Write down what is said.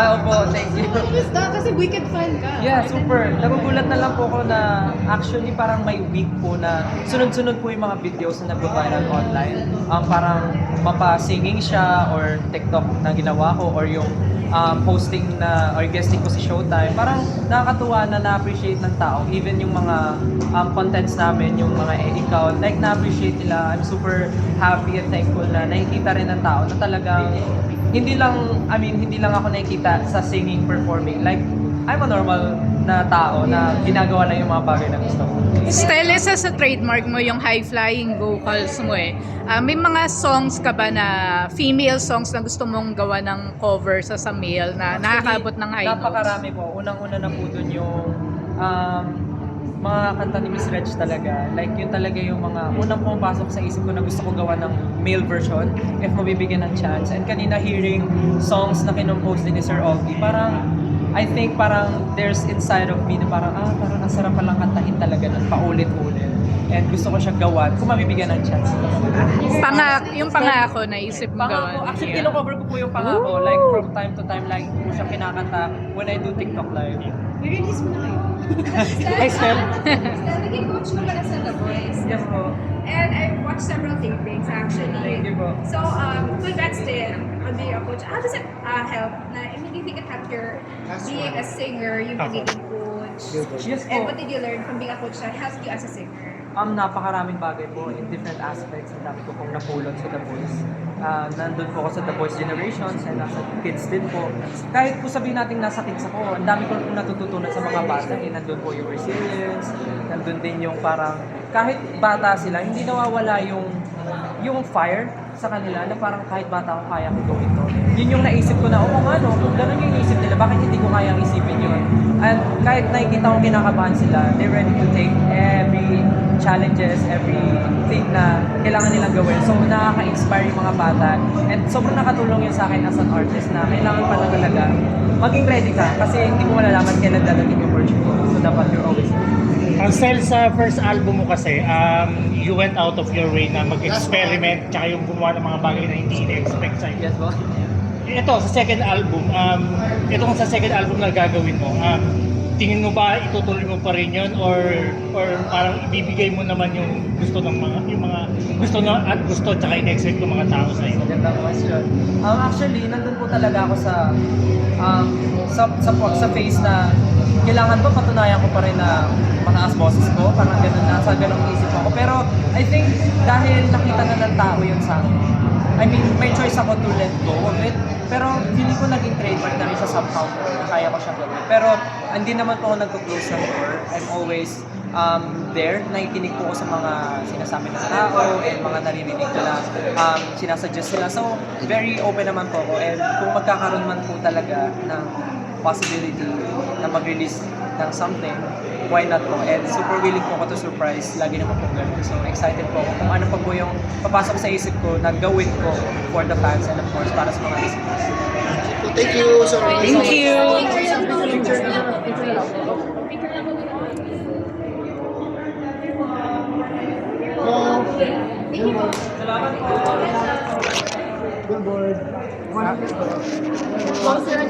Ah, opo, thank you. Kamusta? Kasi wicked fan ka. Yeah, super. Nagugulat na lang po ako na actually parang may week po na sunod-sunod po yung mga videos na nag-viral online. Um, parang mapa-singing siya or TikTok na ginawa ko or yung um, posting na or guesting ko sa Showtime. Parang nakakatuwa na na-appreciate ng tao. Even yung mga um, contents namin, yung mga eh, ikaw, like na-appreciate nila. I'm super happy and thankful na nakikita rin ng tao na talagang hindi lang, I mean, hindi lang ako nakikita sa singing, performing. Like, I'm a normal na tao na ginagawa lang yung mga bagay na gusto ko. Style, isa sa trademark mo yung high-flying vocals mo eh. Ah, may mga songs ka ba na female songs na gusto mong gawa ng cover sa sa male na nakakabot ng high notes? Napakarami po. Unang-una na po dun yung um, mga kanta ni Miss Reg talaga. Like yun talaga yung mga unang pumapasok sa isip ko na gusto ko gawa ng male version if mabibigyan ng chance. And kanina hearing songs na kinompose din ni Sir Ogie, parang I think parang there's inside of me na parang ah, parang ang sarap palang kantahin talaga ng paulit-ulit. And gusto ko siya gawan kung mabibigyan ng chance. Pangak, yung pangako na isip mo Pangako, gawa. actually kino-cover ko po yung pangako. Like from time to time, like po siya kinakanta when I do TikTok live. I-release mo na kayo. Hi, Steph. Stella, naging coach ko pala sa The Voice. Yes po. And I've watched several tapings actually. Thank you po. So, um, congrats to him on being a coach. How does it uh, help na think it helped your being a singer, yung pagiging coach? Yes And po. what did you learn from being a coach that helped you as a singer? Um, napakaraming bagay po in different aspects. Ang dami ko pong napulot sa The Voice. Ah, nandun po ako sa The Voice Generations and nasa Kids din po. Kahit po sabihin natin nasa Kids ako, ang dami ko po natututunan sa mga bata. Eh, nandun po yung resilience, nandun din yung parang kahit bata sila, hindi nawawala yung yung fire sa kanila na parang kahit bata ako kaya ko gawin to. Yun yung naisip ko na, oo nga no, ganun yung naisip nila, bakit hindi ko kayang isipin yun? And kahit nakikita ko kinakabahan sila, they're ready to take every challenges, everything na kailangan nilang gawin. So nakaka-inspire yung mga bata. And sobrang nakatulong yun sa akin as an artist na kailangan pala talaga maging ready ka kasi hindi mo malalaman kailan dadating yung opportunity. So dapat you're always ready. Ang style sa first album mo kasi, um, you went out of your way na mag-experiment tsaka yung gumawa ng mga bagay na hindi ina-expect sa'yo. Yes po? Ito, sa second album, um, itong sa second album na gagawin mo, um, tingin mo ba itutuloy mo pa rin yun or or parang ibibigay mo naman yung gusto ng mga yung mga gusto na at gusto tsaka in-expect ng mga tao sa iyo. Um, actually, nandun po talaga ako sa um, sa, sa, sa phase na kailangan pa patunayan ko pa rin na mataas boses ko. Parang ganun na, sa ganung isip ako. Pero I think dahil nakita na ng tao yun sa akin, I mean, may choice ako to let go of it. Pero feeling ko naging trademark na rin siya somehow kaya ko siya gawin. Pero hindi naman po ako nagko-close ng door. I'm always um, there. Nakikinig po ako sa mga sinasabi ng tao and mga naririnig nila. Um, sinasuggest sila. So, very open naman po ako. And kung magkakaroon man po talaga ng possibility na mag-release ng something, why not po? And super willing po ako to surprise. Lagi naman po ganun. So, excited po ako kung ano pa po yung papasok sa isip ko na gawin ko for the fans and of course para sa mga listeners. Thank you so much. Thank you. Salamat po! Billboard. Closer.